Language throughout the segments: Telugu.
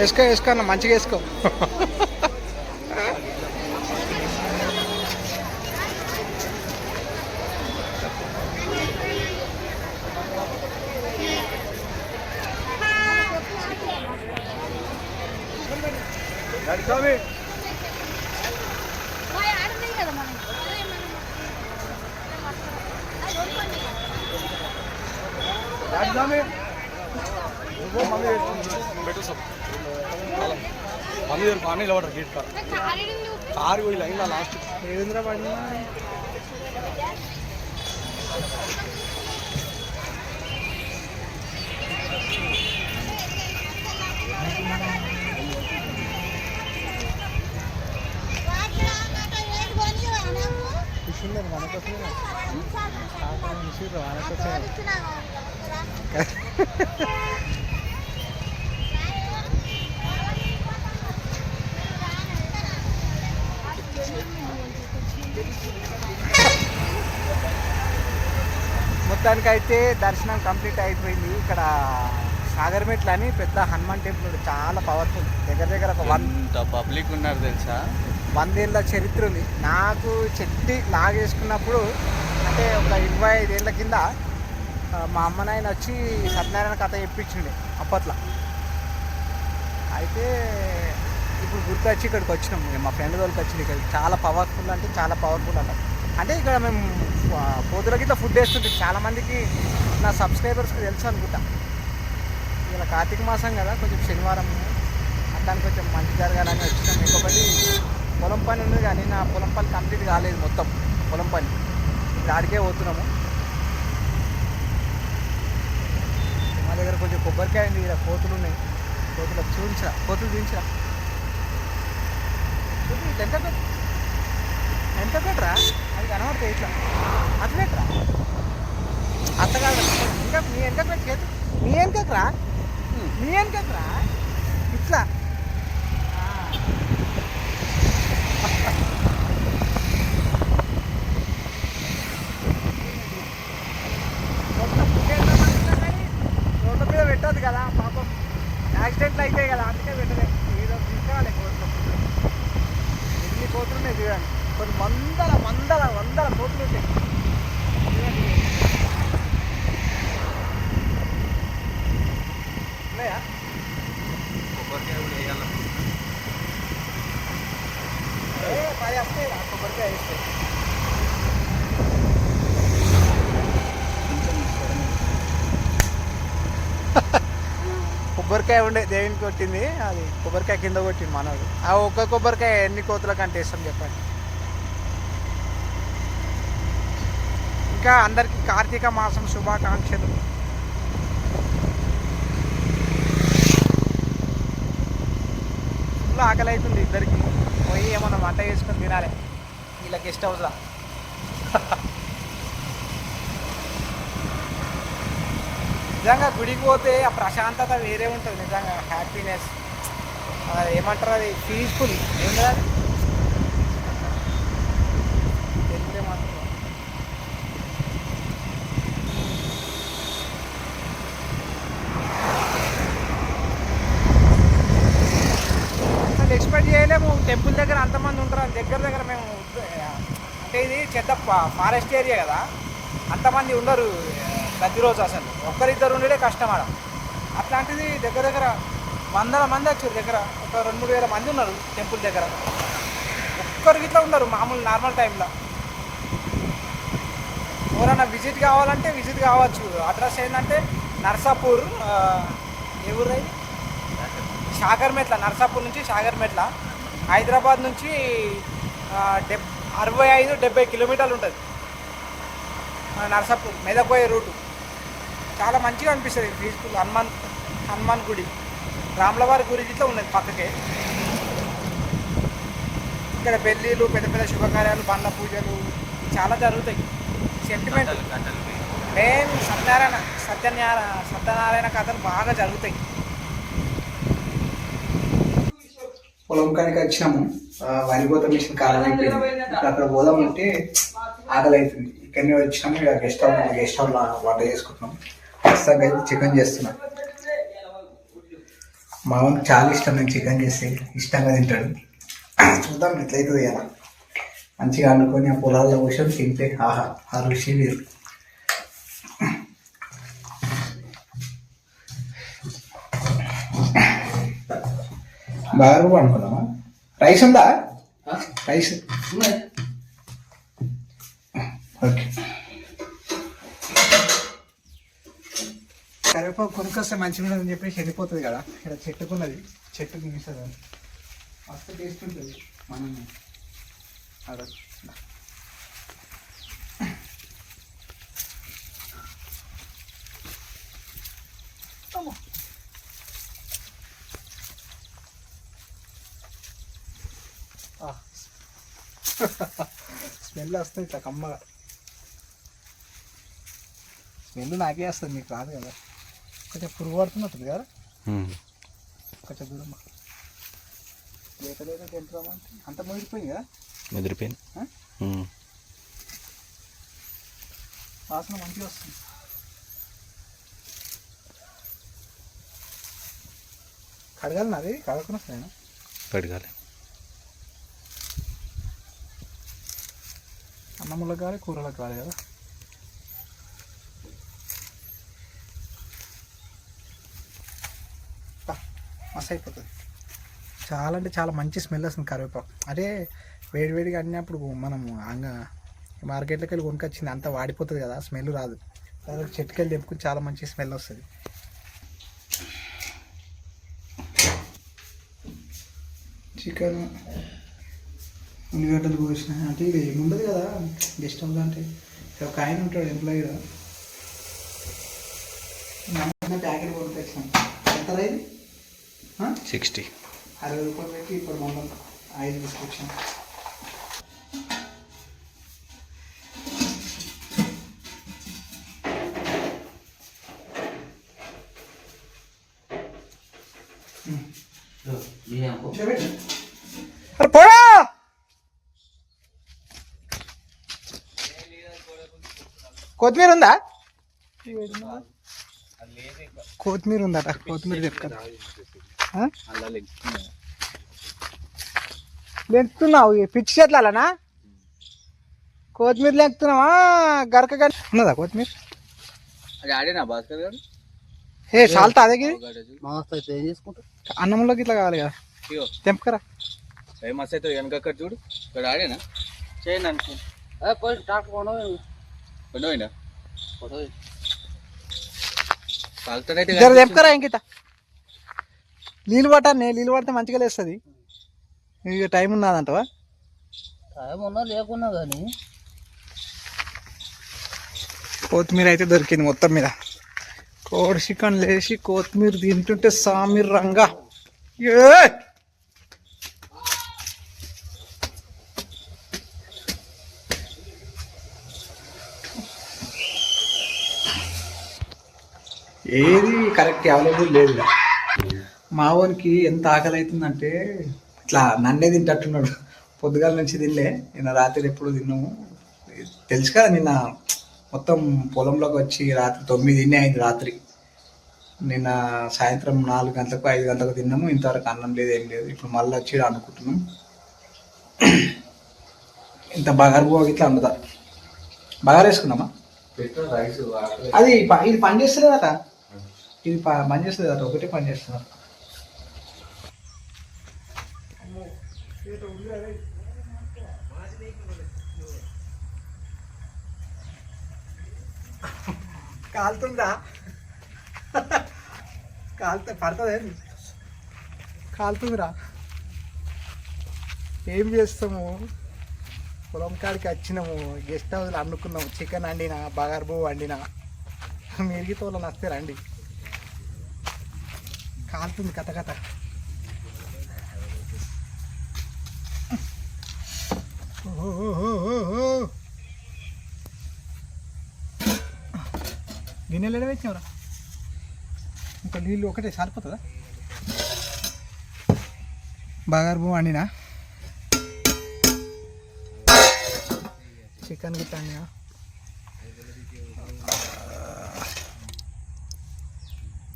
వేసుకో వేసుకో అన్న మంచిగా వేసుకో. ఆడుతుంది కదా మనం పని మనం మమ్మీ పానీ లేవటర్ గేట్ కార్ కారు పోయి లైన్లో లాస్ట్. ఏడుందిరా పడినా కూర్చుండే మనకొచ్చింది మనకొచ్చింది మొత్తానికైతే దర్శనం కంప్లీట్ అయిపోయింది. ఇక్కడ సాగర్మెట్ల అని పెద్ద హనుమాన్ టెంపుల్. చాలా పవర్ఫుల్. దగ్గర దగ్గర ఒక వన్ పబ్లిక్ ఉన్నారు తెలుసా? వందేళ్ళ చరిత్ర ఉంది. నాకు చెట్టి లాగేసుకున్నప్పుడు అంటే ఒక ఇరవై ఐదేళ్ళ కింద మా అమ్మ నాయన వచ్చి సత్యనారాయణ కథ చెప్పించిండే అప్పట్లో. అయితే ఇప్పుడు గుర్తొచ్చి ఇక్కడికి వచ్చినాం. మా ఫ్రెండ్ వాళ్ళకి వచ్చింది ఇక్కడ చాలా పవర్ఫుల్ అంటే చాలా పవర్ఫుల్ అట అంటే ఇక్కడ మేము పోతులకి ఇట్లా ఫుడ్ వేస్తుంది చాలా మందికి నా సబ్స్క్రైబర్స్కి తెలుసు అనుకుంటా. ఇలా కార్తీక మాసం కదా కొంచెం శనివారం. అట్లానికి కొంచెం మంచి జరగాలని వచ్చినాం. ఇంకొకటి పొలం పని ఉంది కానీ నా పొలం పని కంప్లీట్ కాలేదు మొత్తం. పొలం పని. ఇప్పుడు ఆడికే పోతున్నాము. మా దగ్గర కొంచెం కొబ్బరికాయ ఉంది ఇక్కడ కోతులు ఉన్నాయి. కోతులు చూపించరా? కోతులు చూపించరా? ఎంత ఎంత పెట్టరా అది కనబడతాయి ఇట్లా. అట్లా పెట్టరా అత్త కాదు ఇంకా మీ ఎంత పెట్టు చేతు. నీ ఎంతకురా నీ ఇట్లా. ఆ. మీద కదా పాపం. యాక్సిడెంట్లు అయితే కదా అందుకే పెట్టలేదు. ఏదో తీసుకోవాలి కోట్లు ఎన్ని కోతులు ఉన్నాయి చూడండి. కొన్ని వందల వందల వందల కోట్లు ఉంటాయి. ఉన్నాయా? పది వస్తాయి కొబ్బరికాయ వేస్తాయి కొబ్బరికాయ ఉండే దేవునికి కొట్టింది? అది కొబ్బరికాయ కింద కొట్టింది మనోడు. ఆ ఒక్క కొబ్బరికాయ ఎన్ని కోతుల కంటే ఇస్తాం చెప్పండి? ఇంకా అందరికీ కార్తీక మాసం శుభాకాంక్షలు. ఫుల్ ఆకలి అవుతుంది ఇద్దరికి. పోయి ఏమన్నా వంట చేసుకొని తినాలి. వీళ్ళ గెస్ట్ హౌస్లో నిజంగా గుడికి పోతే ఆ ప్రశాంతత వేరే ఉంటుంది. నిజంగా హ్యాపీనెస్. అది ఏమంటారు అది? పీస్ఫుల్. ఏం కదా అది? తెలుగులో ఏమంటారు? అసలు ఎక్స్పెక్ట్ చేయలేము. టెంపుల్ దగ్గర అంతమంది ఉంటారు. దగ్గర దగ్గర మేము అంటే ఇది చెత్త ఫారెస్ట్ ఏరియా కదా. అంతమంది ఉండరు ప్రతిరోజు అసలు. ఒక్కరిద్దరు ఉండడే కష్టం ఆడ. అట్లాంటిది దగ్గర దగ్గర వందల మంది వచ్చారు దగ్గర. ఒక రెండు మూడు వేల మంది ఉన్నారు టెంపుల్ దగ్గర. ఒక్కరికి ఇట్లా ఉండరు మామూలు నార్మల్ టైంలో. ఎవరైనా విజిట్ కావాలంటే విజిట్ కావచ్చు. అడ్రస్ ఏంటంటే నర్సాపూర్ ఆ, ఏ ఊరు ఇది సాగర్మెట్ల నర్సాపూర్ నుంచి సాగర్మెట్ల హైదరాబాద్ నుంచి డెబ్ అరవై ఐదు డెబ్బై కిలోమీటర్లు ఉంటుంది. నర్సాపూర్ మెదక్ పోయే రూటు. చాలా మంచిగా అనిపిస్తుంది పీస్ఫుల్ హనుమాన్ హనుమాన్ గుడి. రాములవారి గుడి ఇట్లా ఉన్నది పక్కకే. ఇక్కడ పెళ్ళిళ్ళు పెద్ద పెద్ద శుభకార్యాలు బండ్ల పూజలు చాలా జరుగుతాయి. సెంటిమెంట్ మెయిన్ సత్యనారాయణ సత్యనారాయణ సత్యనారాయణ కథలు బాగా జరుగుతాయి. పొలం కాడికి వచ్చినాము వరి కోత మిషన్ కాలం అయిపోయింది ఇప్పుడు అక్కడ పోదామంటే ఆకలి అవుతుంది ఇక్కడనే వచ్చినాము ఇక గెస్ట్ హౌస్ గెస్ట్ హౌస్ వంట చేసుకుంటున్నాం ప్రస్తుతానికి అయితే చికెన్ చేస్తున్నాం. మా వాళ్ళకి చాలా ఇష్టం నేను చికెన్ చేస్తే ఇష్టంగా తింటాడు. చూద్దాం ఎట్లయితుంది కదా మంచిగా అనుకొని ఆ పొలాల్లో కూర్చొని తింటే ఆహా ఆ రుచి వేరు. బాగా అనుకున్నామా రైస్ ఉందా? రైస్. ఓకే. కరివేపాకు కొనుక్కొస్తే మంచిగా ఉండదని చెప్పేసి వెళ్ళిపోతుంది కదా. ఇక్కడ చెట్టుకున్నది చెట్టు తినేస్తుంది అది మస్తు టేస్ట్ ఉంటుంది మనం అదే. స్మెల్ వస్తుంది ఇట్లా కమ్మగా. స్మెల్ నాకే వస్తుంది? మీకు రాదు కదా. కొంచెం పురుగు పడుతున్నట్టుంది కదా. కొంచెం దూరం లేక లేక తింటున్నామా అంత ముదిరిపోయింది కదా? ముదిరిపోయింది? వాసన మంచిగా వస్తుంది. కడగాలి నాది కడగకుండా వస్తాయి కడగాలి. అన్నములకు కానీ కూరలకు కాదు కదా? పా, మస్తు అయిపోతుంది చాలా అంటే చాలా మంచి స్మెల్ వస్తుంది కరివేపాకు. అదే వేడివేడిగా అన్నప్పుడు మనం అంగా మార్కెట్లోకి వెళ్ళి కొనుకొచ్చింది అంత వాడిపోతుంది కదా స్మెల్ రాదు. డైరెక్ట్ చెట్టుకెళ్ళి తెప్పుకుని చాలా మంచి స్మెల్ వస్తుంది. చికెన్ ఉల్లిగడ్డలు కోసిన అంటే ఇది ఏముండదు కదా. గెస్ట్ హౌస్ అంటే. ఒక ఆయన ఉంటాడు ఎంప్లాయీ ప్యాకెట్ కొనుకొచ్చాం ఎంత రైదు సిక్స్టీ. అరవై రూపాయలు పెట్టి ఇప్పుడు మనం ఐదు తీసుకొచ్చాం. అరే పోడా కొత్తిమీర ఉందా? కొత్తిమీర ఉందట కొత్తిమీర చెప్తాను. లెంకుతున్నావు పిచ్చి చెట్లనా కొత్తిమీర లెంకుతున్నావా గరక గర ఉన్నదా కొత్తిమీర? ఏ చాలతా అదే అయితే అన్నంలోకి ఇట్లా కావాలి కదా. తెంపకరా. మస్తు అవుతుంది వెనక చూడు. ఇక్కడ ఆడేనా? చేయండి అనుకో. కాలుతాడైతే జర తెంపకరా ఇంకిత నీళ్ళు పట్టాను నీళ్ళు పడితే మంచిగా లేస్తుంది. ఇక టైం ఉన్నదంటవా ఉన్నా లేకున్నా కానీ కొత్తిమీర అయితే దొరికింది మొత్తం మీద. కోడి చికెన్ లేచి కొత్తిమీర తింటుంటే సామిర్ రంగా ఏ ఏది కరెక్ట్ అవైలబుల్ లేదు. ఈడ. మా వానికి ఎంత ఆకలి అవుతుందంటే ఇట్లా నన్నే తింటట్టున్నాడు. పొద్దుగాల నుంచి తినలే. నిన్న రాత్రి ఎప్పుడు తిన్నాము. తెలుసు కదా నిన్న మొత్తం పొలంలోకి వచ్చి రాత్రి తొమ్మిది తినే అయింది రాత్రి. నిన్న సాయంత్రం నాలుగు గంటలకు ఐదు గంటలకు తిన్నాము. ఇంతవరకు అన్నం లేదు ఏం లేదు. ఇప్పుడు మళ్ళీ వచ్చి అనుకుంటున్నాం. ఇంత బగారు ఇట్లా అందుతా బగారు వేసుకున్నామా అది ఇది పని చేస్తలేదట. ఇది ప- పని కదా ఒకటి పని చేస్తున్నారు. కాలుతుందా? కాలుతా పడుతుంది కాలుతుందిరా. ఏం చేస్తాము? పొలం కాడికి వచ్చినాము. గెస్ట్ హౌస్లో అనుకున్నాము చికెన్ వండినా బగారు వండినా. మిరిగి తోలని వస్తే రండి. కాలుతుంది కథ కథ. గిన్నెలు ఎడ వేసినవరా ఇంకా నీళ్ళు ఒకటే సరిపోతుందా? బగారు భూమి వండినా? చికెన్ గిట్ట అండినా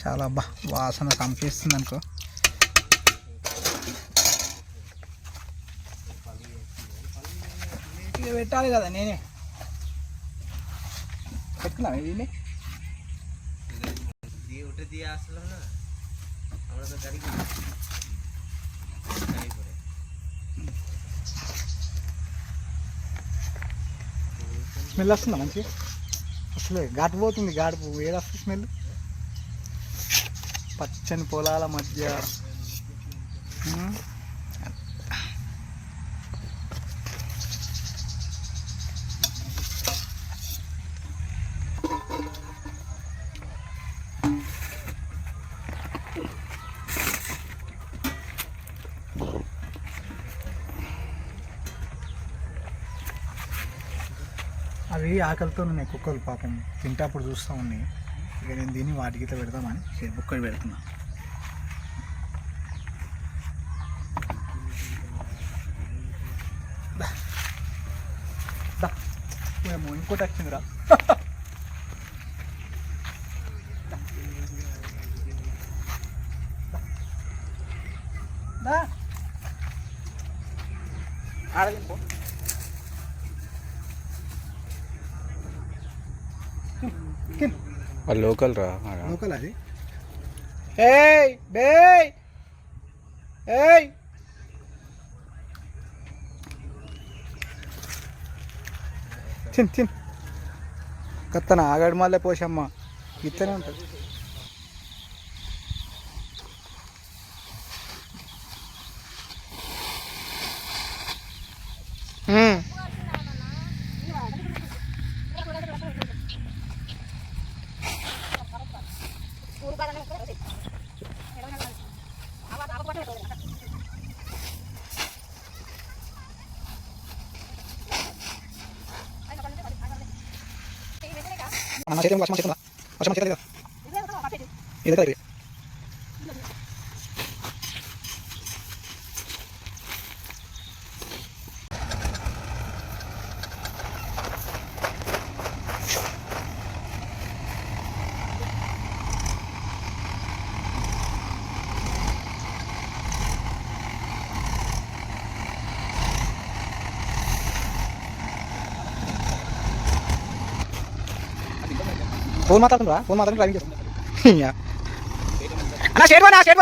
చాలా బా వాసన కంపిస్తుంది అనుకో. పెట్టాలి కదా నేనే. పెట్టుకున్నా ఇది స్మెల్ వస్తుందా మంచి అసలు ఘాటు పోతుంది ఘాటు ఏడు వస్తుంది స్మెల్? పచ్చని పొలాల మధ్య. అవి ఆకలితో ఉన్నాయి కుక్కలు పాపం. తింటే అప్పుడు చూస్తూ ఉన్నాయి. ఇక నేను దీన్ని వాటికి ఇట్లా పెడదామని ఇక బుక్కడి పెడుతున్నా. ఇంకోటి వచ్చిందిరా దా. ఆడదింపో కిన్ వాళ్ళు లోకల్ రా. లోకల్ అది. ఏయ్ బేయ్ ఏయ్. తిన్ తిన్. కత్తన ఆగడి మళ్ళీ పోషమ్మ. ఇత్తనే ఉంటుంది మ్మ్. అన్న చేతి వర్షం చేతుందా వర్షం చేతి లేదా ఇది దగ్గర ఫోన్ మాట్లాడుతుండ్రా? ఫోన్ మాట్లాడి డ్రైవింగ్ చేస్తుంది అన్న షేడ్ నా షేడ్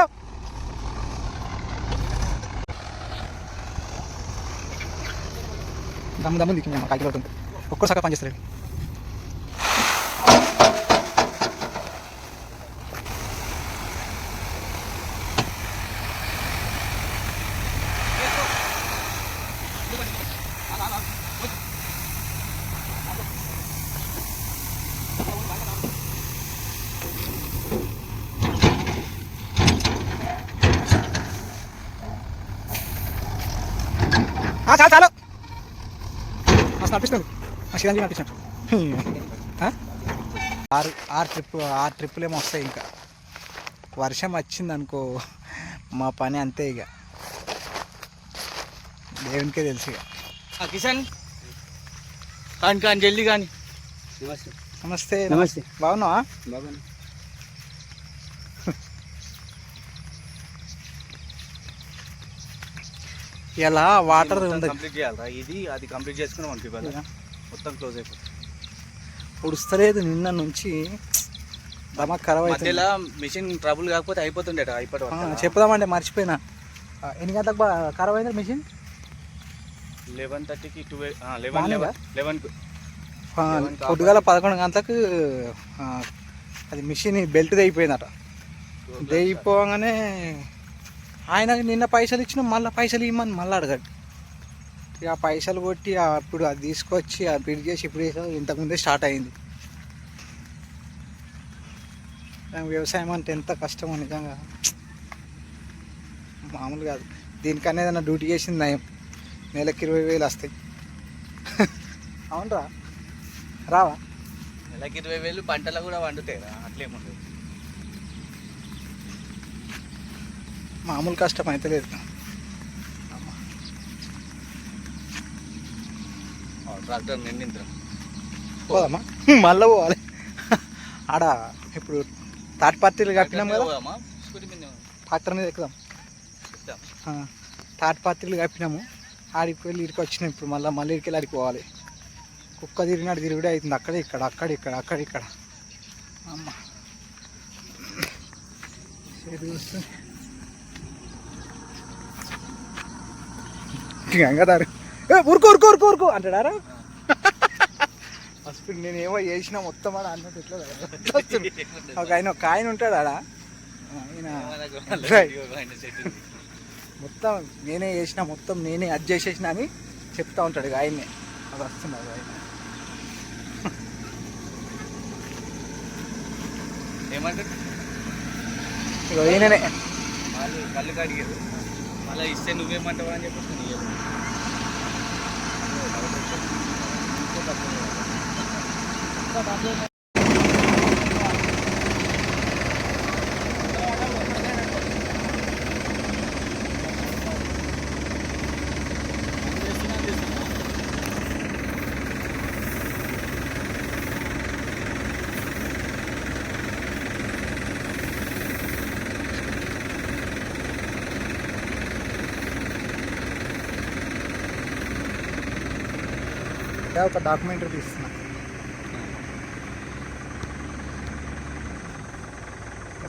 దమ్ము దమ్ము దిక్కు మేము కాకి అవుతుంది ఒక్కరు సగం పనిచేస్తారు ఆ, చాలు చాలు మస్తు నడిపిస్తుంది నడిపించాడు ఆ? ఆరు ఆరు ట్రిప్ ఆరు ట్రిప్పులు ఏమో వస్తాయి ఇంకా. వర్షం వచ్చింది అనుకో మా పని అంతే ఇక. దేవునికే తెలుసు ఇక. కిషన్? కాని కాని జల్దీ కానీ. నమస్తే. నమస్తే. బాగున్నావా? బాగున్నా. ఇలా వాటర్ ఉంది? కంప్లీట్ చేయాలరా? ఇది అది కంప్లీట్ చేసుకున్నాం అనుకో మొత్తం క్లోజ్ అయిపోతుంది. ఉడుస్తలేదు నిన్న నుంచి దమ ఖరాబ్ అవుతుంది. మధ్యలో మిషన్ ట్రబుల్ కాకపోతే అయిపోతుండే అయిపోతే ఆ, చెప్పుదామంటే మర్చిపోయినా. ఎన్ని గంటలకు ఖరాబ్ అయింది మిషన్? లెవెన్ థర్టీకి ట్వెల్వ్ లెవెన్? లెవెన్. పొద్దుగాల పదకొండు గంటలకు అది మిషన్ బెల్ట్ తెగిపోయిందట. తెగిపోగానే ఆయన నిన్న పైసలు ఇచ్చిన మళ్ళీ పైసలు ఇవ్వమని మళ్ళీ అడగాడు. ఇక ఆ పైసలు కొట్టి అప్పుడు అది తీసుకొచ్చి ఆ బిడ్ చేసి ఇప్పుడు చేసాం ఇంతకుముందే స్టార్ట్ అయింది. వ్యవసాయం అంటే ఎంత కష్టమో నిజంగా. మామూలు కాదు. దీనికన్నా ఏదైనా డ్యూటీ చేసింది నయం. నెలకి ఇరవై వేలు వస్తాయి. అవునరా? రావా? నెలకి ఇరవై వేలు పంటలు కూడా వండుతాయిరా అట్లేముండదు మామూలు కష్టం అయితే లేదు ట్రాక్టర్ నిండింద్రం. పోదామా? మళ్ళీ పోవాలి. ఆడ ఇప్పుడు థర్డ్ పార్టీలు కప్పినాం కదా. ట్రాక్టర్ మీద ఎక్కుదాం. థర్డ్ పార్టీలు కప్పినాము ఆడికి వెళ్ళి ఇడికి వచ్చినాం ఇప్పుడు మళ్ళీ మళ్ళీ ఇడికి వెళ్ళి ఆడికి పోవాలి. కుక్క తిరిగినాడు తిరుగుడే అవుతుంది. అక్కడ ఇక్కడ అక్కడ ఇక్కడ అక్కడ ఇక్కడ. అమ్మ. గంగాదారు ఊరుకో ఊరుకో ఊరుకో ఊరుకో. అంటాడారా? ఫస్ట్ నేను ఏమో చేసిన మొత్తం ఆడ అన్నట్టు ఎట్లా వస్తుంది. ఒక ఆయన ఒక ఆయన ఉంటాడు ఆడ. ఆయన మొత్తం నేనే చేసిన మొత్తం నేనే అది చేసేసిన అని చెప్తా ఉంటాడు ఆయన్నే అది వస్తున్నాడు ఆయన. ఏమంటారు ఈయననే. వాళ్ళు కళ్ళు కడిగారు మళ్ళీ ఇస్తే నువ్వేమంటావా అని చెప్పేసి నేను ఒక డాక్యుమెంటరీ తీస్తున్నాను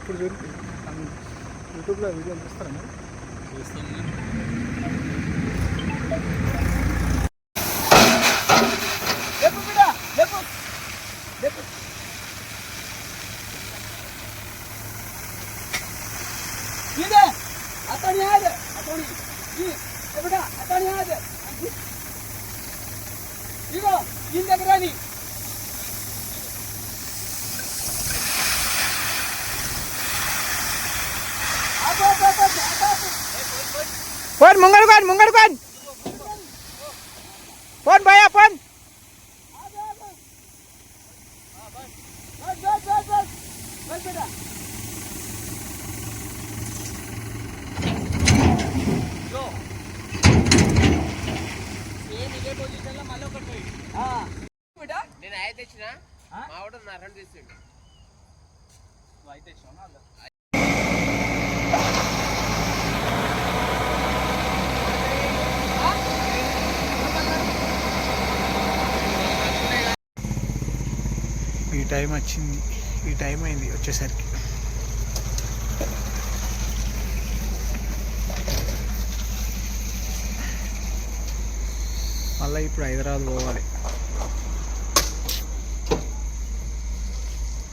ఎప్పుడు చూడు యూట్యూబ్లో వీడియో చూస్తారా మీరు లేపు బిడ్డ, లేపు. లేపు. ఇదే, అతని ఆదే, అతని. ఈ, ఏ బిడ్డ, అతని ఆదే. ఇగో ఈ దగ్గర నీ. ఆపు, ఆపు, ఆపు, ఆపు, ఆపు. పోన్ ముంగడు కోన్ ముంగడు కోన్ పోన్ భయ పోన్ ఐదు తెచ్చిన? మా వాడు నా రెండు తెచ్చిండు ఈ టైం వచ్చింది. ఈ టైం అయింది వచ్చేసరికి. మళ్ళీ ఇప్పుడు హైదరాబాద్ పోవాలి.